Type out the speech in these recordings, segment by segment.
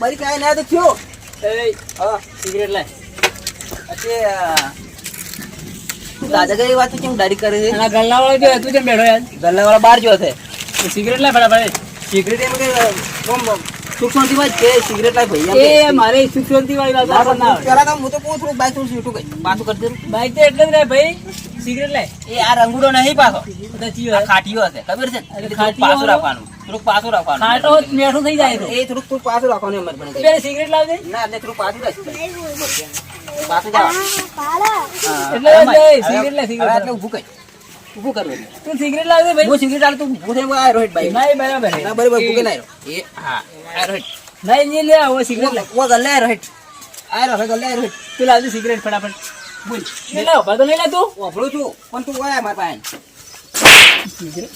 બરી કાય ના તો થયો. એ સિગરેટ લાય. અચે દાદા કઈ વાત કેમ ડાડી કરે છે? ના કેમ બેઠો યાર. ગલ્લા વાળો બહાર જો છે સિગરેટ લાય ફટાફટ એમ કે બમ બમ સુખ સિગરેટ લાય ભાઈ એ મારે સુખ શાંતિ વાળી વાત તો હું તો પૂછું બાઈક છૂટું ગઈ પાછું કરી દે. બાઈક તો એટલે જ રહે ભાઈ. સિગરેટ લે એ આ રંગુડો નહીં પાછો બધા આ ખાટીઓ હશે ખબર છે ને? અરે એટલે થોડુંક ખાટીઓ પાછું રાખવાનું થોડુંક પાછું રાખવાનું ખાટો મેઠું થઈ જાય એ થોડુંક તું પાછું રાખવાનું જ બને સિગરેટ લાવજે ના એટલે પાછું રાખ પાછું. એટલે સિગરેટ લે, સિગરેટ. એટલે ઊભું કઈ. ઊભું કરવું તું સિગરેટ લાવજે ભાઈ હું સિગરેટ તો ઊભું આ રોહિત ભાઈ. નહીં બરાબર બરાબર ઊભું કરીને આયો. એ હા આ રોહિત. નહીં નહીં લે આવો સિગરેટ લે ઓ ગલ્લે રોહિત. આ રહ્યો, ગલ્લે રોહિત. તું લાવજે સિગરેટ ફટાફટ બોલ. નહીં ઊભા તો નહીં લે તું. છું પણ તું ઓય મારા પાસે. સિગરેટ?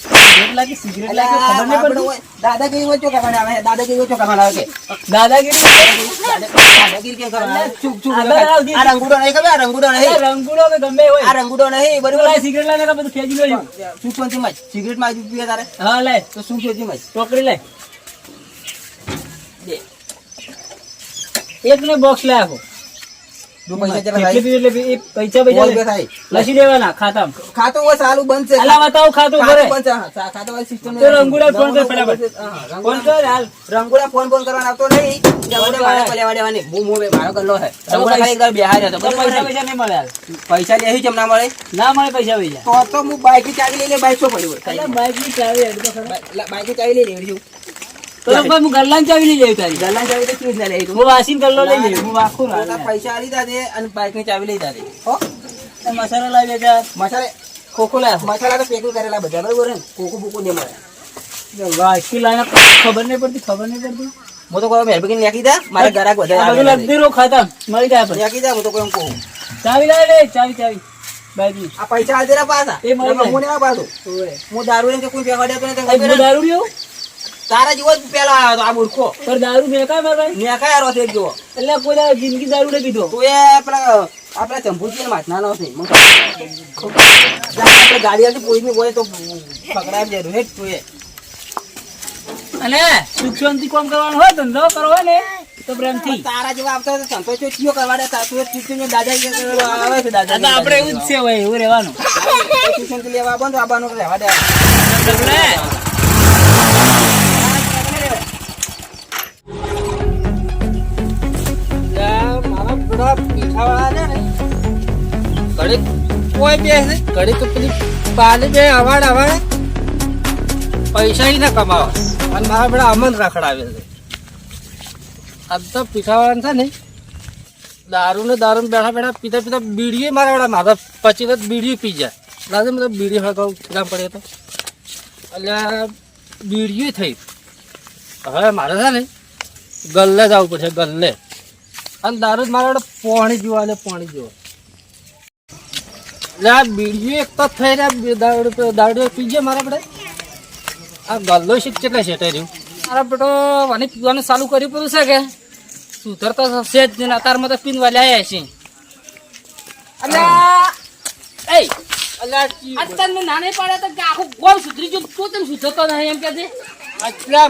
સિગરેટમાં તારે? હા લે તો શું શાંતિમાં જ? ટોકરી લે એક ને બોક્સ લાય પૈસા. પીવી એટલે એ પૈસા પૈસા લે. લસી દેવાના ખાતામાં ખાતું હોય સારું બનશે. અલા બતાવો ખાતું ખાતું ભરે બનશે, હા. સા- ખાતું વાળી system તો રંગૂડા ફોન કર રંગૂડા ફોન કર હાલ રંગૂડા ફોન ફોન કરવાનો આવતો નહીં કર. મારા દેવાની. હું- હું મારો. તો ખાલી દાડો હતો, પૈસા પૈસા નહીં મળે હાલ પૈસા લે કેમ ના મળે ના મળે પૈસા પૈસા તો તો હું બાઈક ચાવી લઈ લે બાઈક શું પડ્યું બાઈકની ચાવી તો. બાઈક લઈ લેવી છું તો તો હું ગલ્લાની ચાવી લઈ લેવી તારી ગલ્લા ચાવી તો કેવી લઈ હું વાસીન ગલ્લો લઈ લેવી હું વાખું ના પૈસા આલી દાદે અને બાઇકની ચાવી લઈ દાદે હો. મસાલા લાવી મસાલે ખોખો લાવ. મસાલા તો પેકિંગ કરેલા બધા બરોબર ને? કોકું બુકું મળે. વાસી લાઈને ખબર નહીં પડતી ખબર નહીં પડતી. હું તો કોઈ મહેરબાની નાખી દા. મારે ગ્રાહક આ વધારે આવે ખાતા. મળી જાય નાખી દા હું તો કોઈ એમ કહું. ચાવી લાવી લે ચાવી ચાવી. બાઈકની આ પૈસા આલ એ મળી જાય. હું હું દારૂ ને કોઈ દેતો નથી દારૂ રહ્યો તારા જેવો જ પેલા આવ્યો તો આ મૂર્ખો. પણ દારૂ મેકાય મારા ભાઈ? મેં કયા રોસ એક એટલે કોઈ જિંદગી દારૂ ને પીધો તો એ પેલા આપણા ચંપુજી માથ નો મને આપણે ગાડી હતી પોલીસની હોય તો પકડાવી દે હેઠ તું એ. અને સુખ શાંતિ કામ કરવાનું હોય ધંધો કરવો ને તો પ્રેમથી. તારા જેવા આવતા હોય તો સંતોષ ચિયો કરવા દે. તું એ ને દાદા આવે છે દાદા તો આપણે એવું જ છે ભાઈ એવું રહેવાનું. ટ્યુશન લેવા બંધ આવવાનું રહેવા દે. કોઈ બે છે ઘડીક પેલી પાલી બે અવાડ અવાડ પૈસા ના કમાવા. અને મારા બધા અમન રખડાવે છે. આ તો પીઠાવાળા છે ને દારૂ ને દારૂ બેઠા બેઠા પીતા પીતા બીડીએ મારા વાળા મારા પછી તો બીડીએ પી જાય. દાદા મતલબ બીડી હળગાવ કામ પડે તો. એટલે બીડીઓ થઈ. હવે મારે છે ને, ગલ્લે જવું પડશે, ગલ્લે. અને દારૂ મારા વાળા પાણી પીવા એટલે પાણી પીવા આ બીડીઓ એક તો થઈ રહ્યા દારૂ દારૂ પીજે મારા પડે. આ ગલ્લો શીખ કેટલા શેટે રહ્યું? મારા બેટો મને પીવાનું ચાલુ કર્યું પડ્યું છે કે? સુધરતા થશે જ નહીં અત્યારમાં તો પીનવા આવ્યા છે. અલ્યા એ અત્યારે નાને પાડ્યા તો આખું ગોળ સુધરી ગયું તો તેમ સુધરતો નહીં એમ કે છે?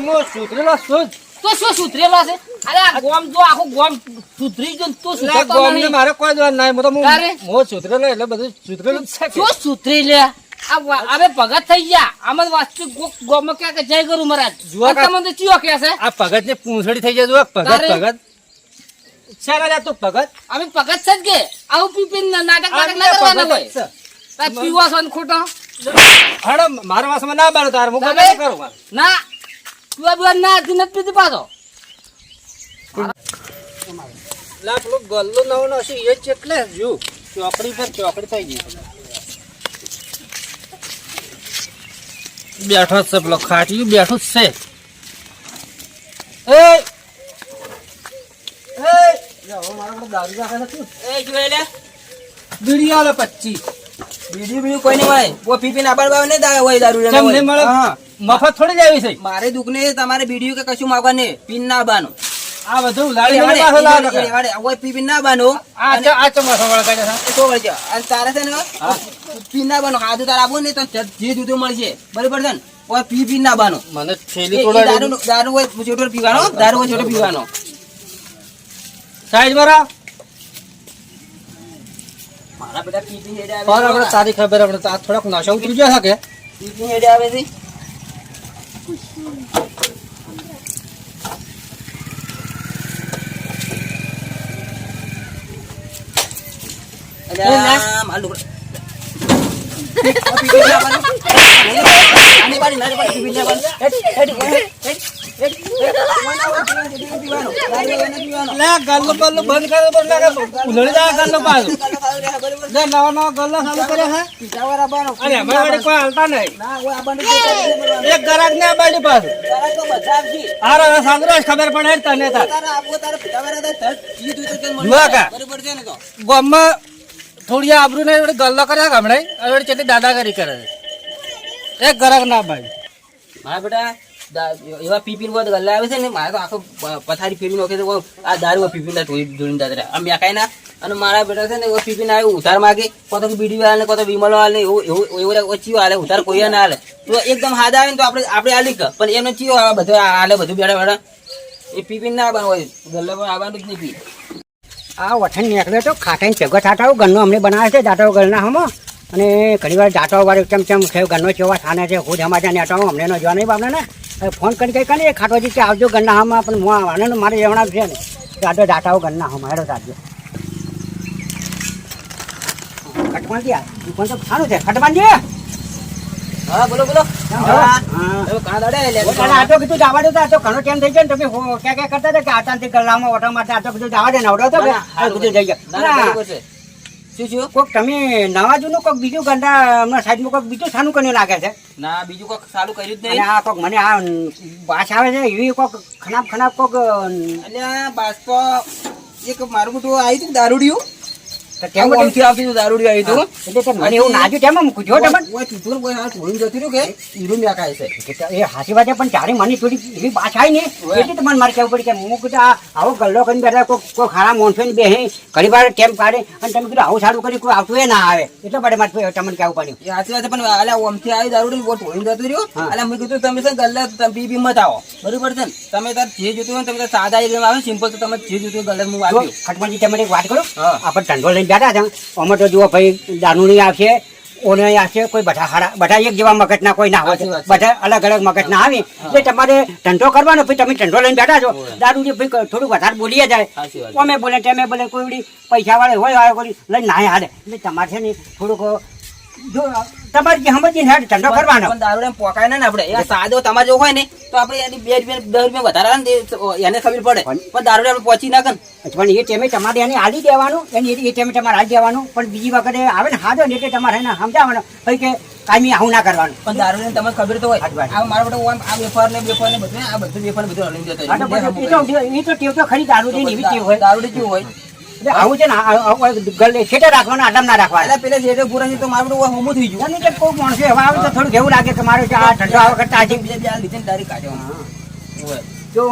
મો હું સુધરેલો છું જ. તો શું સુધરેલો છે? અરે આ ગોમ જો આખું ગોમ સુધરી ગયું તું સુધરતો ગામને નહીં. મારે કોઈ જવાનું નહીં. તો હું- હું સુધરેલો એટલે બધું સુધરેલું છે શું સુધરી લે હવે ભગત થઈ ગયા. આમાં વાસ્તુ ગોમાં ક્યાં જય ગુરુ મહારાજ. જુઓ તમને ચિયો કે છે? આ ભગત ને પૂંછડી થઈ જાય જો ભગત ભગત. શાના તું ભગત? અમે ભગત છે જ કે? આવું પી પી નાટક નાટક ના કરવાના હોય. છે. છો ખોટો? હાડો મારા વાસમાં ના બારો તારે હું ગમે કરું. ના પીવા પીવા ના હતી નથી પીધી પાછો. લા પેલો ગલ્લો નવો નો હશે એ જ એટલે જો ચોકડી પર ચોકડી થઈ ગઈ. બેઠો છે પેલો ખાટી બેઠો છે. એ! દારૂ છે તું. બીડી આલે પચીસ બીડી બીડી કોઈ નહીં મળે. પીપી પી પીને આબાર બાર નહીં હોય દારૂ હોય. મળે. હા. મફત થોડી જ આવી છે. મારે દુઃખને તમારે બીડીયું કે કશું માગવા ને પીન ના બાનો. આ બધું લાડી વાળી પાછો લાવો નકર. પી પીન ના બાનો. આ ચ- આ ચોમાસા વાળા કાઢે છે. તો વળજો. અને તારે છે ને પીન ના બાનો. ખાધું તારે આપવું ને તો જે દૂધું મળશે. બરાબર છે ને? ઓય પી પી ના બાનો. મને છેલી થેલી દારૂ દારૂ હોય છોટો પીવાનો દારૂ હોય છોટો પીવાનો. સાઈડ મારા. મારા બેટા પી પી હેડે આવે પર આપણે તારી ખબર આપણે તો આ થોડાક નશો ઉતરી ગયો કે? પી પી હેડે આવે છે. અલ્યા, મારું લોકો- આ ગલ્લો બલ્લો બંધ કરે બંધ કરે ઉલળી જાય ગલ્લો પાછો. લે નવા નવા ગલ્લો ચાલુ કરે છે પીટાવાળા બાનો. અને અમે વળી કોઈ હાલતા નહીં. ના, હોય આ બાનો જે કરે છે બરોબર. એક ગરાક ને ખબર પડે તને તાર. થોડી આબરૂ ને ગલ્લો કર્યા ગામડે. હવે કેટલી દાદાગીરી કરે છે. એક ગરક ના ભાઈ. મારા બેટા એવા પીપીન કોઈ ગલ્લા આવે છે ને મારે તો આખો પથારી ફેરી નાખે છે આ દારૂ પીપીન ધોઈ ધોઈને દાદા આમ મેકાઈ ના અને મારા બેટા છે ને એવો પીપીન આવે ઉધાર માગે કોતો બીડી વાળા ને કોતો વિમલ વાળા ને એવું એવું એવું ઓછી હાલે ઉધાર કોઈ ના હાલે તો એકદમ હાદા આવે ને તો આપણે આપણે આલી પણ એમને ચીવો આવે બધું હાલે બધું બેડા બેડા. એ પીપીન ના આવવાનું હોય ગલ્લા પર આવવાનું જ નહીં પી. આ વઠણ નીકળ્યો તો ખાટાઈને ભેગો થાટાઓ ઘરનો અમને બનાવે છે દાંટાઓ ઘરના હમો. અને ઘણી વાર દાંટાઓ વાળો ચમચમ છે ઘરનો ચેવા થાને છે ખુદ અમારા નેટાઓ અમને નો જોવા નહીં બાપને ને. ફોન કરી કઈ કાલે ખાટોજી કે આવજો ગરના હમા પણ હું આવવાને ને મારે જવાના છે ને. દાદો દાંટાઓ ગન્ના હમા હેડો દાદો ખટમાનજી આ દુકાન તો સારું છે ખટમાનજી હા બોલો બોલો. હા. હવે દાડે લે તને આ તો કીધું જવા દો તો તો ઘણો ટાઈમ થઈ ગયો ને તમે ક્યાં ક્યાં કરતા હતા કે આટાંથી ગલ્લામાં ઓટો માટે આ કીધું જવા દે નવડો તો. કે આ કીધું જઈ ના, ના, ગયા છે. શું શું કોક તમે નવા જૂનું કોક બીજું ગંડા હમણાં સાઈડમાં કોક બીજું સાનું કર્યું લાગે છે? ના બીજું કોક સારું કર્યું જ નહીં. આ કોક મને આ બાસ આવે છે એવી કોક ખનાબ ખનાબ કોક અલ્યા બાષ્પ એક મારું મોટું આવી હતું દારૂડિયું. ઘણી વાર ટેમ કાઢે અને તમે કીધું આવું સારું કર્યું કોઈ આવતું એ ના આવે. એટલે માટે મારે તમને કહેવું પડ્યું. સાચી વાત પણ અલ્યા ઓમથી આવી જતું રહ્યું. હા. મેં કીધું તમે ગલ્લે તમે પી પી મત આવો. બરોબર છે તમે તાર જે જોતું હોય તમે સાદા આવે સિમ્પલ તો તમે જે જોતું ગલ્લા હું જો ખટમણજી તમે એક વાત કરો? આપણે આપણે ધંધો લઈને બેઠા છે. અમે તો જુઓ ભાઈ દાનુની આવશે ઓને આવશે કોઈ બધા હારા બધા એક જેવા મગજના કોઈ ના હોય. બધા અલગ અલગ મગજના આવી. એટલે તમારે ધંધો કરવાનો પછી તમે ધંધો લઈને બેઠા છો. દારૂજી ભાઈ થોડું વધારે બોલીએ જાય. અમે બોલે તેમે બોલે કોઈ પૈસાવાળા પૈસા વાળે હોય વાળે કોઈ લઈને ના હાલે. એટલે તમારે છે ને થોડુંક તમારે સમજીને હેડ ધંધો કરવાનો. પણ દારૂડિયા પોકાય ને આપણે. એ સાદો તમારે જો હોય ને તો આપણે એની બે રૂપિયા દસ રૂપિયા વધારે ને એને ખબર પડે. પણ દારૂ આપણે પહોંચી ના. કર પણ એ ટાઈમે તમારે એને હાલી દેવાનું એને એ ટાઈમે તમારે હાલી દેવાનું પણ બીજી વખતે આવે ને હાજો ને એટલે તમારે એને સમજાવવાનું ભાઈ કે કાયમી આવું ના કરવાનું. પણ દારૂ તમને ખબર તો હોય. આ મારા માટે ઓમ આ વેફર ને વેફર ને બધું આ બધું વેફર બધું હલીને જતો એ તો ટેવ તો ખરી દારૂ ની એવી ટેવ હોય. દારૂ કેવું હોય. આવું છે ને છેટે રાખવાનું આટમ ના રાખવા એટલે પેલા જે પૂરા તો મારું બધું હોમું થઈ ગયું. જે કોઈ માણસ એવા આવે તો થોડું કેવું લાગે કે મારે આ ઠંડો આવે કરતા આજે બીજા લીધે દારૂ કાઢ્યો જો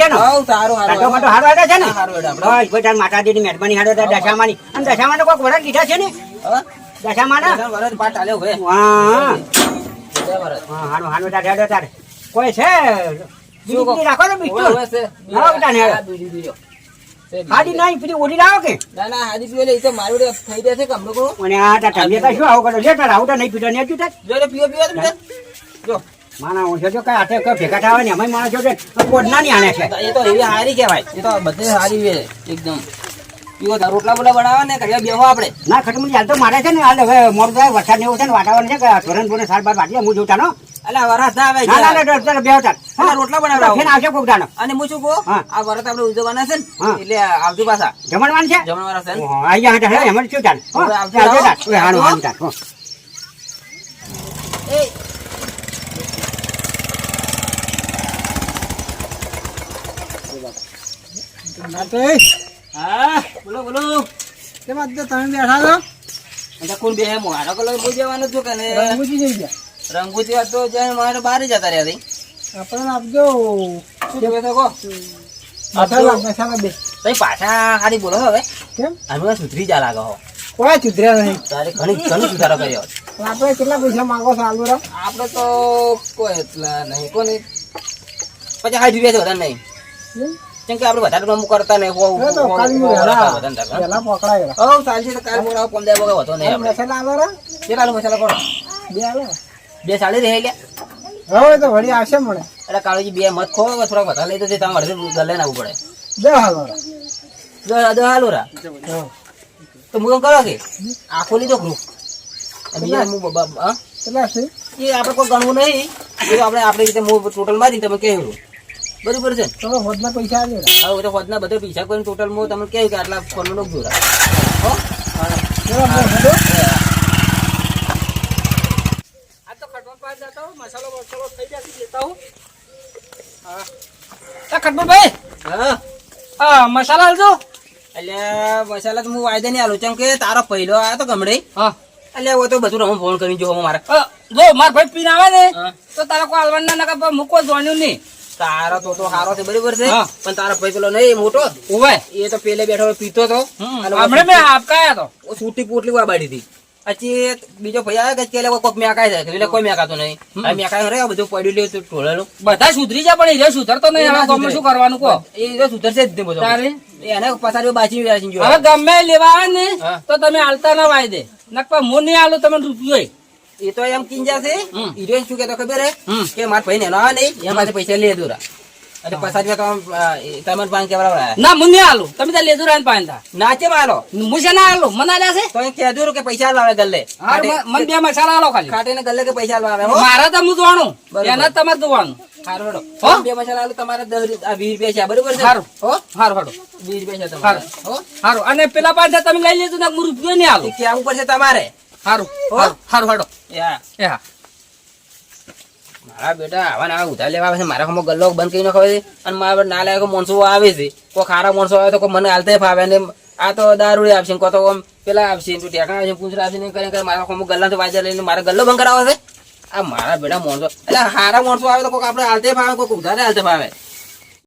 છે ને? હાવ સારું સારું ધંધો હારો. હારે છે ને? હારો હારો બસ કોઈ તાર માતાજીની મહેરબાની હારો દશામાની. અને દશામાં તો વરસ લીધા છે ને? હા? દશામાં ના બધા વરસ પાટ હાલ્યો હવે. હા હા. હાનું હાનું તાર હેડો કોઈ છે? બીજું કહો? બીજું રાખો ને બીજું. હા, બેટા ને હેડો. હાડી નહીં પછી ઓડી લાવો કે? ના ના હાડી પીવે એ તો મારું થઈ જશે કે હમણાં કહું. અને આ તાર તબિયત શું આવો કરો? લે તાર આવું તો નહીં પીધો ને હજુ જો એટલે પીવો પીવો તમે. જો. માના ઓછો જો કઈ કઈ ભેગા થવા ને અમે માણસ જો કોડ ના આણે છે. એ તો એવી હારી કહેવાય. એ તો બધે હારી છે એકદમ. પીવો તો રોટલા બોલા બનાવે ને કડિયા બેહો આપણે. ના ખટમું હાલ તો મારે છે ને હાલ હવે મોડું થાય વરસાદ ને એવું છે ને વાતાવરણ છે કે ધોરણ બોને સાર બાર વાટી હું જોતા નો એટલે વરસ ના આવે ના ના બેહો તાર. હા, રોટલા બનાવડાવો. આવશે કોક અને હું શું કહું આ વરત આપણે ઉજવવાના છે ને એટલે આવજો પાછા. જમણવાનું છે? જમણવાર છે હટા હે એમ શું ચાલ? આવજો, આવજો. એ હા. બોલો બોલો. કેમ આજે તમે બેઠા છો? એટલે કોણ બે? મારો કલર બોલ જવાનું છું કે રંગૂજી જઈ ગયા. હતો જાય મારે બહાર જતા રહ્યા હતી આપણને આપજો. શું તો કહો? પાછા બોલો હવે. કેમ? સુધરી જા લાગો હો. કોઈ ચુધર્યા નહીં. તારે ઘણી ઘણી સુધારો કર્યો. આપણે કેટલા પૈસા માંગો છો આલુ આપણે તો કોઈ એટલા નહીં કોને પચાસ સાઠ રૂપિયા વધારે નહીં. કેમ કે આપણે વધારે નમું કરતા નહીં હોવ- ચાલશે તો કાલ મોડા પંદર વગર વધો નહીં મસાલા આલો કેટલા મસાલા કોણ? બે આલો. બે સાડી રહે લે હવે તો વળી આવશે મળે. એટલે કાળુજી બે મત ખો થોડા વધારે લઈ તો તમારે અડધું ગલે ના પડે. દે હાલો દે દે દસ હાલો રા. તો હું કરો કે? આખો લીધો ગ્રુપ બીજા હું હા? કેટલા છે? એ આપણે કોઈ ગણવું નહીં. એ આપણે આપણી રીતે હું ટોટલ મારી તમે કહેવું બરોબર છે? તમે હોદના પૈસા આવે હવે તો હોદના બધા પૈસા કરીને ટોટલ હું તમને કહ્યું કે આટલા ફોનનું નોખજો રા. હો ચલો હું હેડો આ તો ખટવા પાસ જતા હું મસાલો મસાલો થઈ જશે લેતા હું. હા. આ ખટમલભાઈ હા. મસાલા આલજો. એટલે મસાલા તો હું વાયદા નહીં આલું કેમ કે તારો પહેલો આવ્યો તો ગમડે. હા. એટલે હવે તો બધું હું ફોન કરીને જોવો મારે. જો માર ભાઈ પીને આવે ને તો તારા કોઈ હાલવાન નકા મૂકો જોણ્યું નહીં. તારો તો તો સારો છે બરોબર છે. પણ તારો ભાઈ પેલો નહીં મોટો. ઓવે એ તો પેલે બેઠો પીતો તો. હમણાં મેં આપકાયા તો. છૂટી પોટલી વાબાડી હતી પછી બીજો ભાઈ આવે કે એટલે કોઈક મેકાય જાય એટલે કોઈ મેકાતો નહીં. આ મેકાય રે બધું પડ્યું લે ઢોળેલું. બધા સુધરી જાય પણ એ સુધરતો નહીં. હવે ગમે શું કરવાનું કહો. એ સુધરશે જ નહીં બધું તારે? એને પસારીઓ બાચી વ્યાસી જો હવે ગમે લેવા ને તો તમે હાલતા ના વાયદે નકર હું નહીં આલું તમે રૂપિયો એ તો એમ કિંજા છે હિરોઈન શું કેતો ખબર હે? કે મારા ભાઈ ને આવે નહીં એમાંથી પૈસા લે દોરા. અને પસારી તમારે પાંચ કેવડા ના હું નહીં આલું. તમે ત્યાં લેજો રાન પાણી નાચે મારો હું છે ના આલું. મને આલ્યા છે? તો એ કહેતું કે પૈસા લાવે ગલ્લે. મ- મને બે મસાલા આલો ખાલી. ખાટે ને ગલ્લે કે પૈસા લાવે મારા તો હું જોવાનું. એના તમારે જોવાનું. હારું હેડો. હો? બે મસાલા આલુ તમારે દસ રૂપિયા- આ વીસ રૂપિયા છે બરોબર છે? હારું. હો? હારું હારું વીસ રૂપિયા છે તમારે. હો? હારું. અને પેલા પાસે તમે લઈ લેજો ને હું રૂપિયો એ આલું કહેવું પડશે તમારે? હારું. હો? હારું હાડો. યા હા. મારા બેટા આવા ને ઉધાર લેવા આવે છે. મારા ખમો ગલ્લો બંધ કરી નાખો છે? અને મારા ના લાયકો માણસો આવે છે. કોઈ ખારા માણસો આવે તો કોઈ મને હાલતે ફાવે. ને આ તો દારૂ આપશે કો તો પેલા આપશે તું ટેકા આવશે પૂંછડા આપશે ને કરે કરે. મારા ખમો ગલ્લા તો વાજ્યા લઈને મારા ગલ્લો બંધ કરાવે છે? આ મારા બેટા માણસો એટલે હારા માણસો આવે તો કોઈ આપણે હાલતે ફાવે કોઈ ઉધારે હાલતે ફાવે.